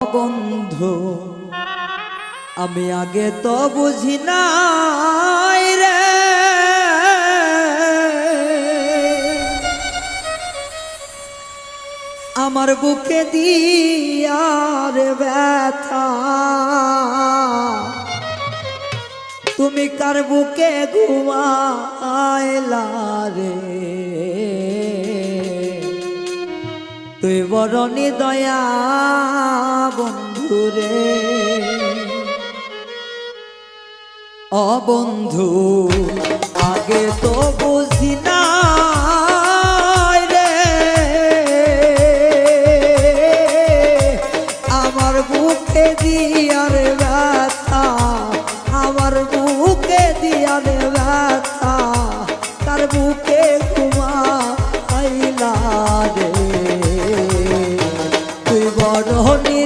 বন্ধু। আমি আগে তো বুঝি নাই রে। আমার বুকে দিয়ার ব্যথা। তুমি কার বুকে ঘুমাইলা রে? তুই বরণি দয়া বন্ধু রে। অ বন্ধু আগে তো বুঝি না রে। আমার বুকে দিয়ার ব্যথা, আমার বুকে দিয়ার ব্যথা জননী